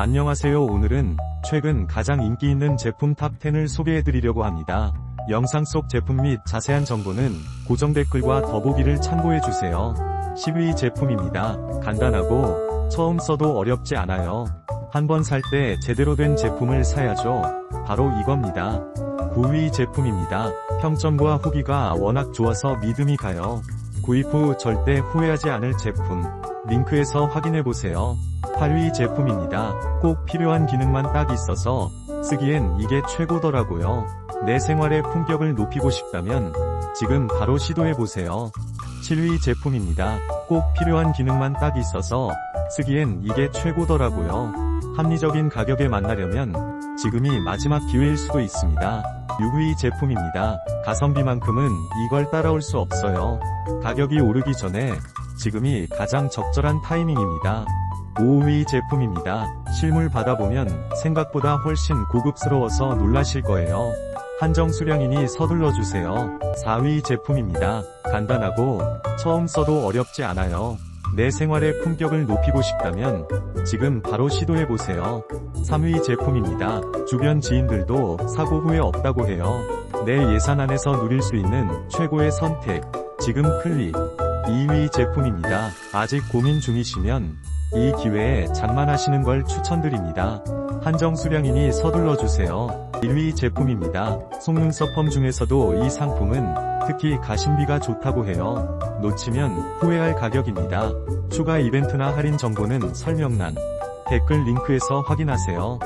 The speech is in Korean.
안녕하세요 오늘은 최근 가장 인기 있는 제품 탑10을 소개해드리려고 합니다. 영상 속 제품 및 자세한 정보는 고정 댓글과 더보기를 참고해주세요. 10위 제품입니다. 간단하고 처음 써도 어렵지 않아요. 한번 살 때 제대로 된 제품을 사야죠. 바로 이겁니다. 9위 제품입니다. 평점과 후기가 워낙 좋아서 믿음이 가요. 구입 후 절대 후회하지 않을 제품. 링크에서 확인해보세요. 8위 제품입니다. 꼭 필요한 기능만 딱 있어서 쓰기엔 이게 최고더라고요. 내 생활의 품격을 높이고 싶다면 지금 바로 시도해보세요. 7위 제품입니다. 꼭 필요한 기능만 딱 있어서 쓰기엔 이게 최고더라고요. 합리적인 가격에 만나려면 지금이 마지막 기회일 수도 있습니다. 6위 제품입니다. 가성비만큼은 이걸 따라올 수 없어요. 가격이 오르기 전에 지금이 가장 적절한 타이밍입니다. 5위 제품입니다. 실물 받아보면 생각보다 훨씬 고급스러워서 놀라실 거예요. 한정 수량이니 서둘러 주세요. 4위 제품입니다. 간단하고 처음 써도 어렵지 않아요. 내 생활의 품격을 높이고 싶다면 지금 바로 시도해보세요. 3위 제품입니다. 주변 지인들도 사고 후회 없다고 해요. 내 예산 안에서 누릴 수 있는 최고의 선택. 지금 클릭. 2위 제품입니다. 아직 고민 중이시면 이 기회에 장만하시는 걸 추천드립니다. 한정 수량이니 서둘러 주세요. 1위 제품입니다. 속눈썹 펌 중에서도 이 상품은 특히 가심비가 좋다고 해요. 놓치면 후회할 가격입니다. 추가 이벤트나 할인 정보는 설명란, 댓글 링크에서 확인하세요.